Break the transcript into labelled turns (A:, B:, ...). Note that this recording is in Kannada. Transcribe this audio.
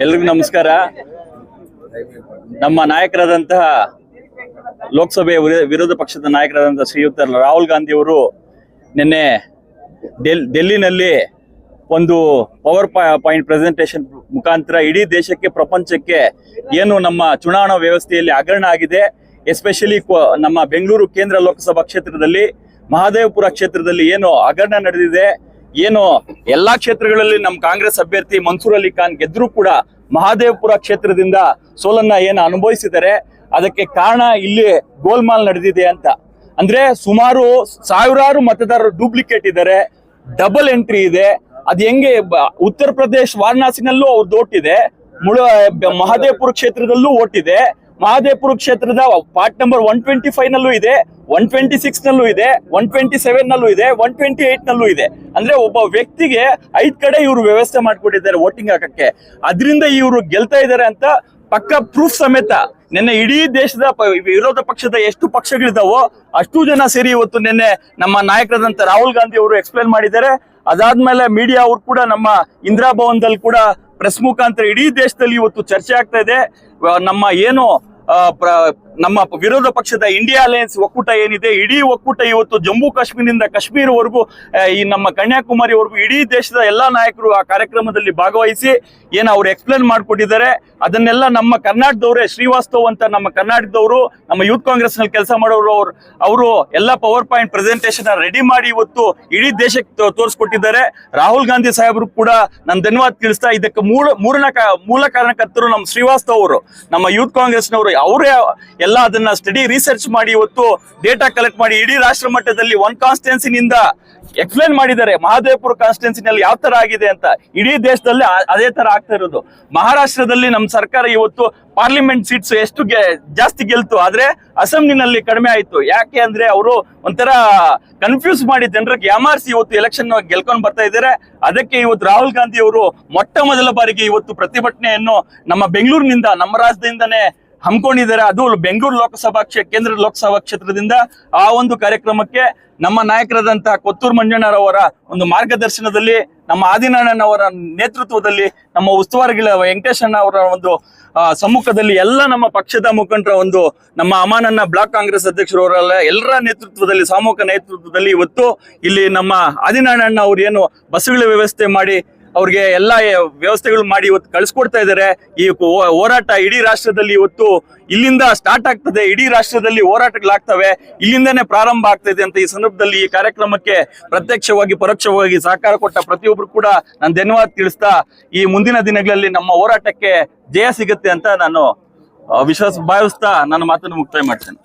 A: ಎಲ್ರಿಗೂ ನಮಸ್ಕಾರ. ನಮ್ಮ ನಾಯಕರಾದಂತಹ ಲೋಕಸಭೆ ವಿರೋ- ವಿರೋಧ ಪಕ್ಷದ ನಾಯಕರಾದಂತಹ ಶ್ರೀಯುತ ರಾಹುಲ್ ಗಾಂಧಿ ಅವರು ನಿನ್ನೆ ಡೆಲ್, ಡೆಲ್ಲಿನಲ್ಲಿ ಒಂದು ಪವರ್ ಪಾಯಿಂಟ್ ಪ್ರೆಸೆಂಟೇಷನ್ ಮುಖಾಂತರ ಇಡೀ ದೇಶಕ್ಕೆ, ಪ್ರಪಂಚಕ್ಕೆ ಏನು ನಮ್ಮ ಚುನಾವಣಾ ವ್ಯವಸ್ಥೆಯಲ್ಲಿ ಹಗರಣ ಆಗಿದೆ. ಎಸ್ಪೆಷಲಿ ನಮ್ಮ ಬೆಂಗಳೂರು ಕೇಂದ್ರ ಲೋಕಸಭಾ ಕ್ಷೇತ್ರದಲ್ಲಿ, ಮಹಾದೇವಪುರ ಕ್ಷೇತ್ರದಲ್ಲಿ ಏನು ಹಗರಣ ನಡೆದಿದೆ. ಏನು ಎಲ್ಲಾ ಕ್ಷೇತ್ರಗಳಲ್ಲಿ ನಮ್ಮ ಕಾಂಗ್ರೆಸ್ ಅಭ್ಯರ್ಥಿ ಮನ್ಸೂರ್ ಅಲಿ ಖಾನ್ ಗೆದ್ರು ಕೂಡ ಮಹಾದೇವಪುರ ಕ್ಷೇತ್ರದಿಂದ ಸೋಲನ್ನ ಏನು ಅನುಭವಿಸಿದ್ದಾರೆ ಅದಕ್ಕೆ ಕಾರಣ ಇಲ್ಲಿ ಗೋಲ್ಮಾಲ್ ನಡೆದಿದೆ ಅಂತ. ಅಂದ್ರೆ ಸುಮಾರು ಸಾವಿರಾರು ಮತದಾರರು ಡೂಪ್ಲಿಕೇಟ್ ಇದ್ದಾರೆ, ಡಬಲ್ ಎಂಟ್ರಿ ಇದೆ, ಅದ್ ಹೆಂಗೆ ಉತ್ತರ ಪ್ರದೇಶ್ ವಾರಣಾಸಿನಲ್ಲೂ ಅವ್ರದ್ದು ಓಟಿದೆ ಮುಳ ಮಹಾದೇವಪುರ ಕ್ಷೇತ್ರದಲ್ಲೂ ಓಟಿದೆ ಮಹದೇವಪುರ ಕ್ಷೇತ್ರದ part number one twenty five ನಲ್ಲೂ ಇದೆ ಒನ್ ಟ್ವೆಂಟಿ ಸಿಕ್ಸ್ ನಲ್ಲೂ ಇದೆ ಒನ್ ಟ್ವೆಂಟಿ ಸೆವೆನ್ ನಲ್ಲೂ ಇದೆ ಒನ್ ಟ್ವೆಂಟಿ ಏಟ್ ನಲ್ಲೂ ಇದೆ. ಅಂದ್ರೆ ಒಬ್ಬ ವ್ಯಕ್ತಿಗೆ ಐದ್ ಕಡೆ ಇವರು ವ್ಯವಸ್ಥೆ ಮಾಡ್ಕೊಟ್ಟಿದ್ದಾರೆ ವೋಟಿಂಗ್ ಹಾಕಕ್ಕೆ. ಅದರಿಂದ ಇವರು ಗೆಲ್ತಾ ಇದ್ದಾರೆ ಅಂತ ಪಕ್ಕ ಪ್ರೂಫ್ ಸಮೇತ. ನಿನ್ನೆ ಇಡೀ ದೇಶದ ವಿರೋಧ ಪಕ್ಷದ ಎಷ್ಟು ಪಕ್ಷಗಳಿದಾವೋ ಅಷ್ಟು ಜನ ಸೇರಿ ಇವತ್ತು ನಿನ್ನೆ ನಮ್ಮ ನಾಯಕರಾದಂತ ರಾಹುಲ್ ಗಾಂಧಿ ಅವರು ಎಕ್ಸ್ಪ್ಲೇನ್ ಮಾಡಿದ್ದಾರೆ. ಅದಾದ್ಮೇಲೆ ಮೀಡಿಯಾ ಅವರು ಕೂಡ ನಮ್ಮ ಇಂದಿರಾ ಭವನದಲ್ಲಿ ಕೂಡ ಪ್ರೆಸ್ ಮುಖಾಂತರ ಇಡೀ ದೇಶದಲ್ಲಿ ಇವತ್ತು ಚರ್ಚೆ ಆಗ್ತಾ ಇದೆ. ನಮ್ಮ ಏನು ನಮ್ಮ ವಿರೋಧ ಪಕ್ಷದ ಇಂಡಿಯಾ ಅಲಯನ್ಸ್ ಒಕ್ಕೂಟ ಏನಿದೆ, ಇಡೀ ಒಕ್ಕೂಟ ಇವತ್ತು ಜಮ್ಮು ಕಾಶ್ಮೀರದಿಂದ ಕಾಶ್ಮೀರವರೆಗೂ ಈ ನಮ್ಮ ಕನ್ಯಾಕುಮಾರಿವರೆಗೂ ಇಡೀ ದೇಶದ ಎಲ್ಲಾ ನಾಯಕರು ಆ ಕಾರ್ಯಕ್ರಮದಲ್ಲಿ ಭಾಗವಹಿಸಿ ಏನು ಅವ್ರು ಎಕ್ಸ್ಪ್ಲೇನ್ ಮಾಡಿಕೊಟ್ಟಿದ್ದಾರೆ. ಅದನ್ನೆಲ್ಲ ನಮ್ಮ ಕರ್ನಾಟಕದವರೇ, ಶ್ರೀವಾಸ್ತವ್ ಅಂತ ನಮ್ಮ ಕರ್ನಾಟಕದವರು, ನಮ್ಮ ಯೂತ್ ಕಾಂಗ್ರೆಸ್ನಲ್ಲಿ ಕೆಲಸ ಮಾಡೋರು ಅವ್ರು, ಅವರು ಎಲ್ಲ ಪವರ್ ಪಾಯಿಂಟ್ ಪ್ರೆಸೆಂಟೇಶನ್ ರೆಡಿ ಮಾಡಿ ಇವತ್ತು ಇಡೀ ದೇಶಕ್ಕೆ ತೋರಿಸ್ಕೊಟ್ಟಿದ್ದಾರೆ. ರಾಹುಲ್ ಗಾಂಧಿ ಸಾಹೇಬರು ಕೂಡ ನನ್ನ ಧನ್ಯವಾದ ತಿಳಿಸ್ತಾ, ಇದಕ್ಕೆ ಮೂಲ, ಮೂರನ ಮೂಲ ಕಾರಣಕರ್ತರು ನಮ್ಮ ಶ್ರೀವಾಸ್ತವ್ ಅವರು. ನಮ್ಮ ಯೂತ್ ಕಾಂಗ್ರೆಸ್ನವರು, ಅವರೇ ಎಲ್ಲ ಅದನ್ನ ಸ್ಟಡಿ ರಿಸರ್ಚ್ ಮಾಡಿ ಇವತ್ತು ಡೇಟಾ ಕಲೆಕ್ಟ್ ಮಾಡಿ ಇಡೀ ರಾಷ್ಟ್ರ ಮಟ್ಟದಲ್ಲಿ ಒನ್ ಕಾನ್ಸ್ಟಿಟ್ಯೂನ್ಸಿನಿಂದ ಎಕ್ಸ್ಪ್ಲೇನ್ ಮಾಡಿದ್ದಾರೆ. ಮಹಾದೇವಪುರ ಕಾನ್ಸ್ಟಿಟ್ಯೂನ್ಸಿನಲ್ಲಿ ಯಾವ ತರ ಆಗಿದೆ ಅಂತ. ಇಡೀ ದೇಶದಲ್ಲಿ ಅದೇ ತರ ಆಗ್ತಾ ಇರೋದು. ಮಹಾರಾಷ್ಟ್ರದಲ್ಲಿ ನಮ್ಮ ಸರ್ಕಾರ ಇವತ್ತು ಪಾರ್ಲಿಮೆಂಟ್ ಸೀಟ್ಸ್ ಎಷ್ಟು ಜಾಸ್ತಿ ಗೆಲ್ತು. ಆದ್ರೆ ಅಸೆಂಬ್ಲಿನಲ್ಲಿ ಕಡಿಮೆ ಆಯ್ತು. ಯಾಕೆ ಅಂದ್ರೆ ಅವರು ಒಂಥರ ಕನ್ಫ್ಯೂಸ್ ಮಾಡಿ ಜನರಿಗೆ ಯಾಮಾರಿಸಿ ಇವತ್ತು ಎಲೆಕ್ಷನ್ ಗೆಲ್ಕೊಂಡು ಬರ್ತಾ ಇದ್ದಾರೆ. ಅದಕ್ಕೆ ಇವತ್ತು ರಾಹುಲ್ ಗಾಂಧಿ ಅವರು ಮೊಟ್ಟ ಮೊದಲ ಬಾರಿಗೆ ಇವತ್ತು ಪ್ರತಿಭಟನೆಯನ್ನು ನಮ್ಮ ಬೆಂಗಳೂರಿನಿಂದ, ನಮ್ಮ ರಾಜ್ಯದಿಂದನೇ ಹಮ್ಮಿಕೊಂಡಿದ್ದಾರೆ. ಅದು ಬೆಂಗಳೂರು ಲೋಕಸಭಾ ಕ್ಷೇತ್ರ ಕೇಂದ್ರ ಲೋಕಸಭಾ ಕ್ಷೇತ್ರದಿಂದ ಆ ಒಂದು ಕಾರ್ಯಕ್ರಮಕ್ಕೆ ನಮ್ಮ ನಾಯಕರಾದಂತಹ ಕೊತ್ತೂರು ಮಂಜಣ್ಣರವರ ಒಂದು ಮಾರ್ಗದರ್ಶನದಲ್ಲಿ, ನಮ್ಮ ಆದಿನಾರಾಯಣವರ ನೇತೃತ್ವದಲ್ಲಿ, ನಮ್ಮ ಉಸ್ತುವಾರಿಗಳ ವೆಂಕಟೇಶಣ್ಣ ಅವರ ಒಂದು ಸಮ್ಮುಖದಲ್ಲಿ ಎಲ್ಲ ನಮ್ಮ ಪಕ್ಷದ ಮುಖಂಡರ ಒಂದು ನಮ್ಮ ಅಮಾನನ್ನ ಬ್ಲಾಕ್ ಕಾಂಗ್ರೆಸ್ ಅಧ್ಯಕ್ಷರವರೆಲ್ಲ ಎಲ್ಲರ ನೇತೃತ್ವದಲ್ಲಿ, ಸಾಮೂಹಿಕ ನೇತೃತ್ವದಲ್ಲಿ ಇವತ್ತು ಇಲ್ಲಿ ನಮ್ಮ ಆದಿನಾರಾಯಣ ಅವ್ರು ಏನು ಬಸ್ಸುಗಳ ವ್ಯವಸ್ಥೆ ಮಾಡಿ ಅವ್ರಿಗೆ ಎಲ್ಲ ವ್ಯವಸ್ಥೆಗಳು ಮಾಡಿ ಇವತ್ತು ಕಳಿಸ್ಕೊಡ್ತಾ ಇದ್ದಾರೆ ಈ ಹೋರಾಟ ಇಡೀ ರಾಷ್ಟ್ರದಲ್ಲಿ ಇವತ್ತು ಇಲ್ಲಿಂದ ಸ್ಟಾರ್ಟ್ ಆಗ್ತದೆ. ಇಡೀ ರಾಷ್ಟ್ರದಲ್ಲಿ ಹೋರಾಟಗಳಾಗ್ತವೆ. ಇಲ್ಲಿಂದನೇ ಪ್ರಾರಂಭ ಆಗ್ತದೆ ಅಂತ ಈ ಸಂದರ್ಭದಲ್ಲಿ ಈ ಕಾರ್ಯಕ್ರಮಕ್ಕೆ ಪ್ರತ್ಯಕ್ಷವಾಗಿ, ಪರೋಕ್ಷವಾಗಿ ಸಹಕಾರ ಕೊಟ್ಟ ಪ್ರತಿಯೊಬ್ರು ಕೂಡ ನಾನು ಧನ್ಯವಾದ ತಿಳಿಸ್ತಾ, ಈ ಮುಂದಿನ ದಿನಗಳಲ್ಲಿ ನಮ್ಮ ಹೋರಾಟಕ್ಕೆ ಜಯ ಸಿಗುತ್ತೆ ಅಂತ ನಾನು ವಿಶ್ವಾಸ ಭಾವಿಸ್ತಾ ನನ್ನ ಮಾತನ್ನು ಮುಕ್ತಾಯ ಮಾಡ್ತೇನೆ.